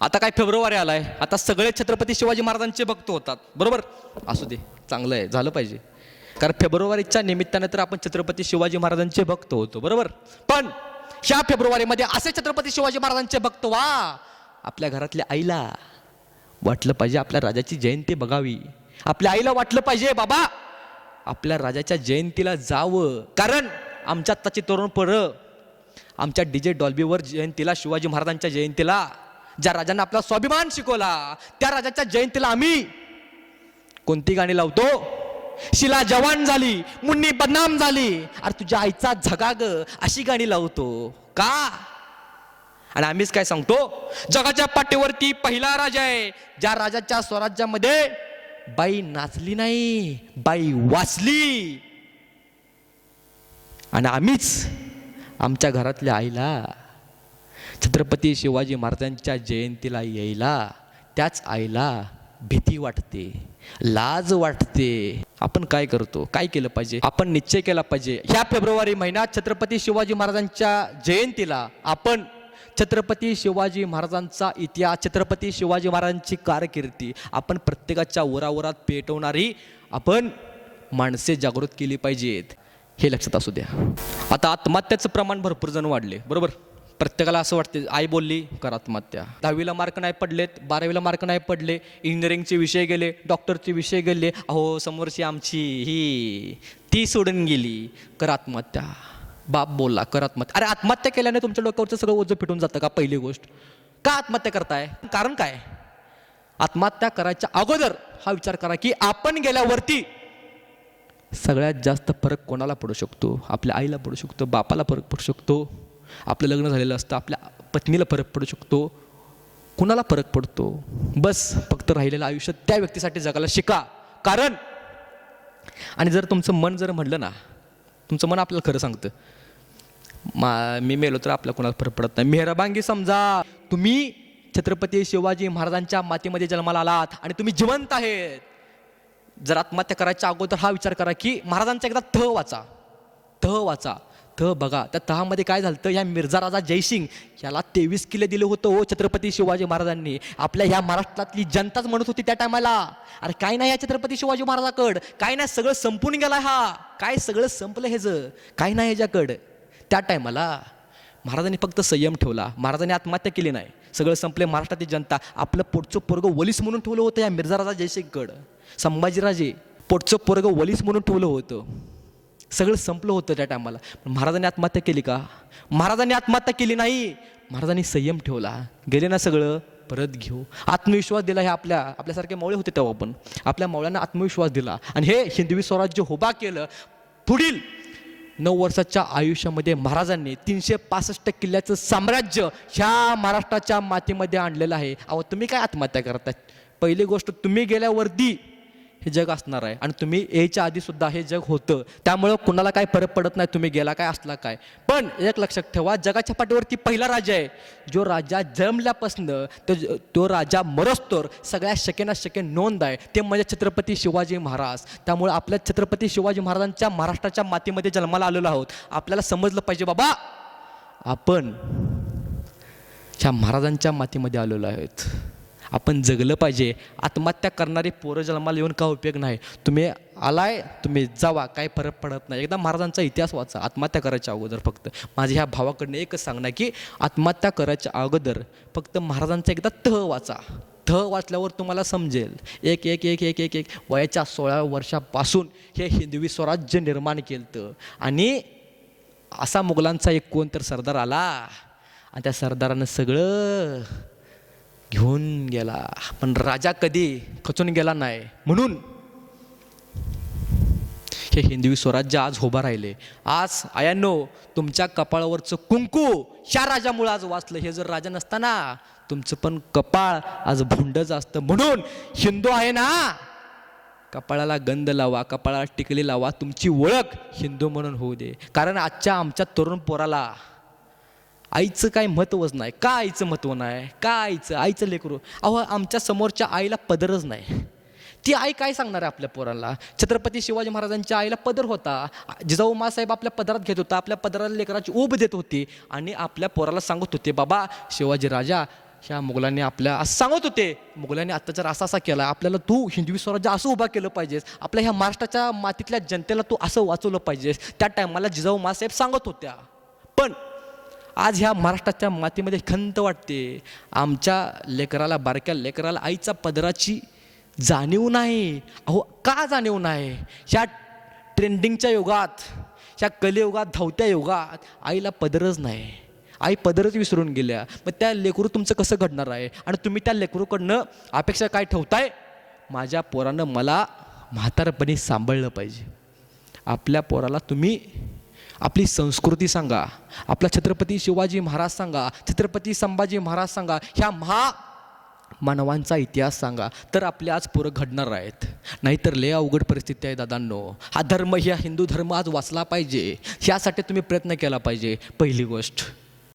आता काय फेब्रुवारी आलाय. आता सगळे छत्रपती शिवाजी महाराजांचे भक्त होतात. बरोबर? असू दे. चांगलं आहे. झालं पाहिजे. कारण फेब्रुवारीच्या निमित्ताने तर आपण छत्रपती शिवाजी महाराजांचे भक्त होतो. बरोबर? पण ह्या फेब्रुवारीमध्ये असे छत्रपती शिवाजी महाराजांचे भक्त वा आपल्या घरातल्या आईला वाटलं पाहिजे आपल्या राजाची जयंती बघावी. आपल्या आईला वाटलं पाहिजे बाबा. आपल्या राजाच्या जयंतीला जावं. कारण आमच्या आत्ताची तरुण परं आमच्या डीजे डॉल्बीवर जयंतीला शिवाजी महाराजांच्या जयंतीला ज्या राजांना आपला स्वाभिमान शिकवला त्या राजाच्या जयंतीला आम्ही कोणती गाणी लावतो? शिला जवान झाली मुन्नी बदनाम झाली. अरे तुझ्या आईचा झगाग अशी गाणी लावतो. का? आणि आम्हीच काय सांगतो? जगाच्या पाठीवरती पहिला राजा आहे ज्या राजाच्या स्वराज्यामध्ये बाई नाचली नाही बाई वाचली. आणि आम्हीच आमच्या घरातल्या आईला छत्रपती शिवाजी महाराजांच्या जयंतीला यायला त्याच आईला भीती वाटते लाज वाटते. आपण काय करतो? काय केलं पाहिजे? आपण निश्चय केला पाहिजे. ह्या फेब्रुवारी महिन्यात छत्रपती शिवाजी महाराजांच्या जयंतीला आपण छत्रपती शिवाजी महाराजांचा इतिहास छत्रपती शिवाजी महाराजांची कारकिर्दी आपण प्रत्येकाच्या वरावरात पेटवणारी आपण माणसे जागृत केली पाहिजेत. हे लक्षात असू द्या. आता आत्महत्याचं प्रमाण भरपूर जण वाढले. बरोबर? प्रत्येकाला असं वाटते आई बोलली कर आत्महत्या. दहावीला मार्क नाही पडलेत बारावीला मार्क नाही पडले इंजिनिअरिंगचे विषय गेले डॉक्टरचे विषय गेले अहो समोरची आमची ही ती सोडून गेली कर आत्महत्या. बाप बोलला कर आत्महत्या. अरे आत्महत्या केल्याने तुमच्या डोक्यावरचं सगळं ओझं फिटून जातं का पहिली गोष्ट? का आत्महत्या करताय? कारण काय? आत्महत्या करायच्या अगोदर हा विचार करा की आपण गेल्यावरती सगळ्यात जास्त फरक कोणाला पडू शकतो? आपल्या आईला पडू शकतो बापाला फरक पडू शकतो? आपलं लग्न झालेलं असतं आपल्या पत्नीला फरक पडू शकतो कुणाला फरक पडतो? बस फक्त राहिलेलं आयुष्य त्या व्यक्तीसाठी जगायला शिका. कारण आणि जर तुमचं मन जर म्हणलं ना तुमचं मन आपल्याला खरं सांगतं मा मी मेलो तर आपल्या कोणाला फरक पडत नाही. मेहरबांगी समजा तुम्ही छत्रपती शिवाजी महाराजांच्या मातीमध्ये जन्माला आलात आणि तुम्ही जिवंत आहेत. जर आत्महत्या करायच्या अगोदर हा विचार करा की महाराजांचा एकदा तह वाचा. तह वाचा. थ बघा त्या तहामध्ये काय झालं तर ह्या मिर्झा राजा जयसिंग याला तेवीस किल्ले दिले होतं हो छत्रपती शिवाजी महाराजांनी. आपल्या ह्या महाराष्ट्रातली जनताच म्हणत होती त्या टायमाला. अरे काय नाही या छत्रपती शिवाजी महाराजाकड? काय नाही सगळं संपून गेला हा. काय सगळं संपलं ह्याचं काय नाही ह्याच्याकडं? त्या टायमाला महाराजांनी फक्त संयम ठेवला. महाराजांनी आत्महत्या केली नाही. सगळं संपले महाराष्ट्रातील जनता. आपलं पोटचं पोरग वलीस म्हणून ठेवलं होतं या मिर्झा राजा जयसिंगकडं. संभाजीराजे पोटचं पोरग वलीस म्हणून ठेवलं होतं. सगळं संपलं होतं त्या टायमाला. पण महाराजांनी आत्महत्या केली का? महाराजांनी आत्महत्या केली नाही. महाराजांनी संयम ठेवला. गेले ना सगळं परत घेऊ. आत्मविश्वास दिला हे आपल्या आपल्यासारखे मावळे होते तेव्हा पण. आपल्या मावळ्यांना आत्मविश्वास दिला. आणि हे हिंदवी स्वराज्य उभा केलं. पुढील नऊ वर्षाच्या आयुष्यामध्ये महाराजांनी तीनशे पासष्ट किल्ल्याचं साम्राज्य ह्या महाराष्ट्राच्या मातीमध्ये आणलेलं आहे. अहो तुम्ही काय आत्महत्या करताय? पहिली गोष्ट तुम्ही गेल्यावरती हे जग असणार आहे. आणि तुम्ही एच्या आधी सुद्धा हे जग होतं. त्यामुळं कुणाला काय फरक पडत नाही तुम्ही गेला काय असला काय. पण एक लक्षात ठेवा जगाच्या पाठीवरती पहिला राजा आहे. जो राजा जन्मल्यापासनं तो तो राजा मरस्तोर सगळ्या शकेना शके नोंद आहे. ते म्हणजे छत्रपती शिवाजी महाराज. त्यामुळे आपल्या छत्रपती शिवाजी महाराजांच्या महाराष्ट्राच्या मातीमध्ये जन्माला आलेलो आहोत. आपल्याला समजलं पाहिजे बाबा. आपण ह्या महाराजांच्या मातीमध्ये आलेलो आहोत. आपण जगलं पाहिजे. आत्महत्या करणारी पोरं जन्माला येऊन का उपयोग नाही. तुम्ही आलाय तुम्ही जावा काही फरक पडत नाही. एकदा महाराजांचा इतिहास वाचा आत्महत्या करायच्या अगोदर फक्त. माझ्या ह्या भावाकडनं एकच सांगणं की आत्महत्या करायच्या अगोदर फक्त महाराजांचा एकदा तह वाचा. थ वाचल्यावर तुम्हाला समजेल. एक एक एक एक एक एक वयाच्या सोळा वर्षापासून हे हिंदवी स्वराज्य निर्माण केलं आणि असा मुघलांचा एक कोण तर सरदार आला. आणि त्या सरदारानं सगळं घेऊन गेला. पण राजा कधी खचून गेला नाही. म्हणून हे हिंदवी स्वराज्य आज उभा राहिले. आज आयानो तुमच्या कपाळावरचं कुंकू या राजामुळं आज वाचलं. हे जर राजा नसताना तुमचं पण कपाळ आज भुंडच असतं म्हणून हिंदू आहे ना कपाळाला गंध लावा कपाळाला टिकली लावा. तुमची ओळख हिंदू म्हणून होऊ दे. कारण आजच्या आमच्या तरुण पोराला आईचं काय महत्त्वच नाही. का आईचं महत्त्व नाही? का आईचं? आईचं लेकरू. अहो आमच्या समोरच्या आईला पदरच नाही. ती आई काय सांगणार आहे आपल्या पोराला छत्रपती शिवाजी महाराजांच्या आईला पदर होता. जिजाऊ मासाहेब आपल्या पदरात घेत होता आपल्या पदराला लेकराची ऊब देत होती आणि आपल्या पोराला सांगत होते बाबा शिवाजी राजा ह्या मुघलांनी आपल्या असं सांगत होते. मुघलांनी अत्याचार असा असा केला. आपल्याला तू हिंदवी स्वराज्य असं उभा केलं पाहिजेस. आपल्या ह्या महाराष्ट्राच्या मातीतल्या जनतेला तू असं वाचवलं पाहिजेस. त्या टायमाला जिजाऊ मासाहेब सांगत होत्या. पण आज ह्या महाराष्ट्राच्या मातीमध्ये खंत वाटते. आमच्या लेकराला बारक्या लेकराला आईचा पदराची जाणीव नाही. अहो का जाणीव नाही? ह्या ट्रेंडिंगच्या युगात ह्या कलियुगात धावत्या युगात आईला पदरच नाही. आई पदरच विसरून गेल्या. मग त्या लेकरू तुमचं कसं घडणार आहे? आणि तुम्ही त्या लेकरूकडनं अपेक्षा काय ठेवताय? माझ्या पोरानं मला म्हातारपणी सांभाळलं पाहिजे. आपल्या पोराला तुम्ही आपली संस्कृती सांगा. आपला छत्रपती शिवाजी महाराज सांगा छत्रपती संभाजी महाराज सांगा ह्या महा मानवांचा इतिहास सांगा. तर आपले आज पोरं घडणार आहेत. नाहीतर लय अवघड परिस्थिती आहे दादांनो. हा धर्म ह्या हिंदू धर्म आज वाचला पाहिजे. ह्यासाठी तुम्ही प्रयत्न केला पाहिजे. पहिली गोष्ट.